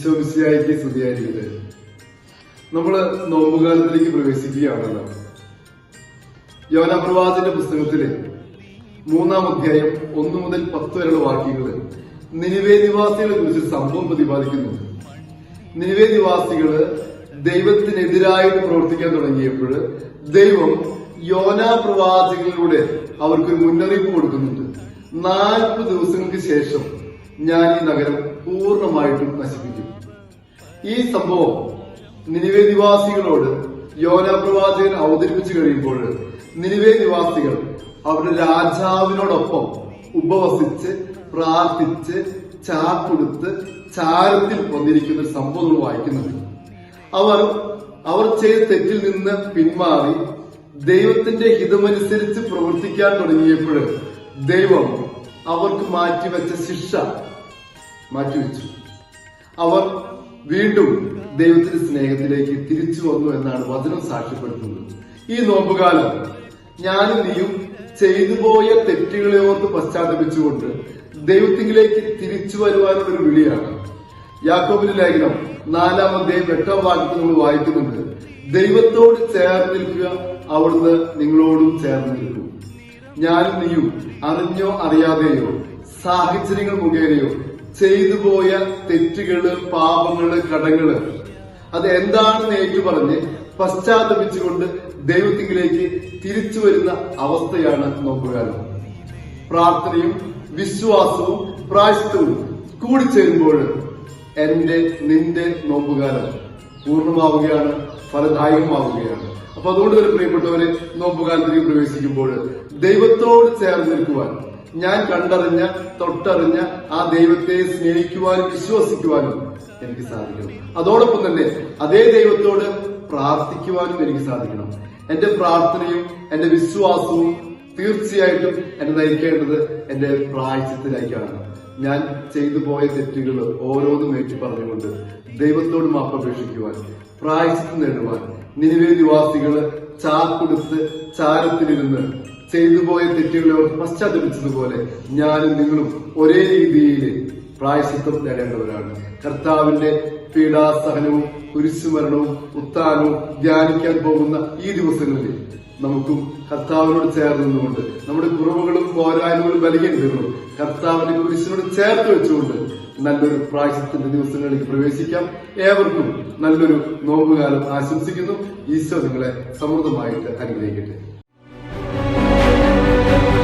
ഈശോമിശിയായിക്ക് സ്തുതിയായിരിക്കട്ടെ. നമ്മൾ നോമ്പുകാലത്തിലേക്ക് പ്രവേശിക്കുകയാണല്ലോ. യോന പുസ്തകത്തിലെ മൂന്നാം അധ്യായം ഒന്ന് മുതൽ പത്ത് വരെയുള്ള വാക്യങ്ങൾ നിനിവേ നിവാസികളെ കുറിച്ച് സംഭവം പ്രതിപാദിക്കുന്നു. നിനിവേ നിവാസികൾ ദൈവത്തിനെതിരായിട്ട് പ്രവർത്തിക്കാൻ തുടങ്ങിയപ്പോൾ ദൈവം യോന പ്രവാചകളിലൂടെ അവർക്കൊരു മുന്നറിയിപ്പ് കൊടുക്കുന്നുണ്ട്. നാൽപ്പത് ദിവസങ്ങൾക്ക് ശേഷം ഞാൻ ഈ നഗരം പൂർണമായിട്ടും നശിപ്പിക്കും. ഈ സംഭവം നിലവേ നിവാസികളോട് യോന പ്രവാചകൻ അവതരിപ്പിച്ചു കഴിയുമ്പോൾ നിലവേ നിവാസികൾ അവരുടെ രാജാവിനോടൊപ്പം ഉപവസിച്ച് പ്രാർത്ഥിച്ച് ചാക്കൊടുത്ത് ചാരത്തിൽ വന്നിരിക്കുന്ന ഒരു സംഭവം നമ്മൾ വായിക്കുന്നുണ്ട്. അവർ അവർ ചെയ്ത തെറ്റിൽ നിന്ന് പിന്മാറി ദൈവത്തിന്റെ ഹിതമനുസരിച്ച് പ്രവർത്തിക്കാൻ തുടങ്ങിയപ്പോൾ ദൈവം അവർക്ക് മാറ്റിവെച്ച ശിക്ഷ മാറ്റിവെച്ചു. അവർ വീണ്ടും ദൈവത്തിന്റെ സ്നേഹത്തിലേക്ക് തിരിച്ചു വന്നു എന്നാണ് വചനം സാക്ഷ്യപ്പെടുത്തുന്നത്. ഈ നോമ്പുകാലം ഞാനും നീയും ചെയ്തു പോയ തെറ്റുകളെ ഓർത്ത് പശ്ചാത്തപിച്ചുകൊണ്ട് ദൈവത്തിലേക്ക് തിരിച്ചു വരുവാനുള്ള ഒരു വിളിയാണ്. യാക്കോബിന്റെ ലേഖനം നാലാം അധ്യായം എട്ടാം വാക്യത്തിൽ നമ്മൾ വായിക്കുന്നുണ്ട്. ദൈവത്തോട് ചേർന്ന് നിൽക്കുക അവിടുന്ന് നിങ്ങളോടും ചേർന്ന് നിൽക്കും. ഞാനും നീയും അറിഞ്ഞോ അറിയാതെയോ സാഹചര്യങ്ങൾ മുഖേനയോ ചെയ്തു പോയ തെറ്റുകൾ പാപങ്ങൾ കടങ്ങൾ. അത് എന്താണെന്ന് ഏറ്റു പറഞ്ഞ് പശ്ചാത്തപിച്ചുകൊണ്ട് ദൈവത്തിലേക്ക് തിരിച്ചു വരുന്ന അവസ്ഥയാണ് നോക്കുക പ്രാർത്ഥനയും വിശ്വാസവും പ്രായശ്ചവും കൂടി ചേരുമ്പോൾ എന്റെ നിന്റെ നോമ്പുകാലം പൂർണമാവുകയാണ് ഫലദായകമാവുകയാണ്. അപ്പൊ അതുകൊണ്ട് തന്നെ പ്രിയപ്പെട്ടവരെ നോമ്പുകാലത്തിലേക്ക് പ്രവേശിക്കുമ്പോൾ ദൈവത്തോട് ചേർന്ന് നിൽക്കുവാൻ ഞാൻ കണ്ടറിഞ്ഞ തൊട്ടറിഞ്ഞ ആ ദൈവത്തെ സ്നേഹിക്കുവാനും വിശ്വസിക്കുവാനും എനിക്ക് സാധിക്കണം. അതോടൊപ്പം തന്നെ അതേ ദൈവത്തോട് പ്രാർത്ഥിക്കുവാനും എനിക്ക് സാധിക്കണം. എന്റെ പ്രാർത്ഥനയും എന്റെ വിശ്വാസവും തീർച്ചയായിട്ടും എന്നെ നയിക്കേണ്ടത് എന്റെ പ്രായച്ചിത്തിലേക്കാണ് ഞാൻ ചെയ്തു പോയ തെറ്റുകൾ ഓരോന്നും ഏറ്റു പറഞ്ഞുകൊണ്ട് ദൈവത്തോട് മാപ്പപേക്ഷിക്കുവാൻ പ്രായച്ചിത്തം നേടുവാൻ നിലവിലെ നിവാസികൾ ചാക്കുടുത്ത് ചാരത്തിലിരുന്ന് ചെയ്തു പോയ തെറ്റുകളെ ഓർത്ത് പശ്ചാത്തപിച്ചതുപോലെ ഞാനും നിങ്ങളും ഒരേ രീതിയിൽ പ്രായശിത്വം നേടേണ്ടവരാണ്. കർത്താവിന്റെ പീഡാസഹനവും കുരിശുമരണവും ഉത്താനവും ധ്യാനിക്കാൻ പോകുന്ന ഈ ദിവസങ്ങളിൽ നമുക്കും കർത്താവിനോട് ചേർന്നുകൊണ്ട് നമ്മുടെ കുറവുകളും പോരായ്മകളും ബലഹീനതകളും കർത്താവിന്റെ കുരിശിനോട് ചേർത്ത് വെച്ചുകൊണ്ട് നല്ലൊരു പ്രായശത്തിന്റെ ദിവസങ്ങളിലേക്ക് പ്രവേശിക്കാം. ഏവർക്കും നല്ലൊരു നോമ്പുകാലം ആശംസിക്കുന്നു. ഈശോ നിങ്ങളെ സമൃദ്ധമായിട്ട് അനുഗ്രഹിക്കട്ടെ. Thank you.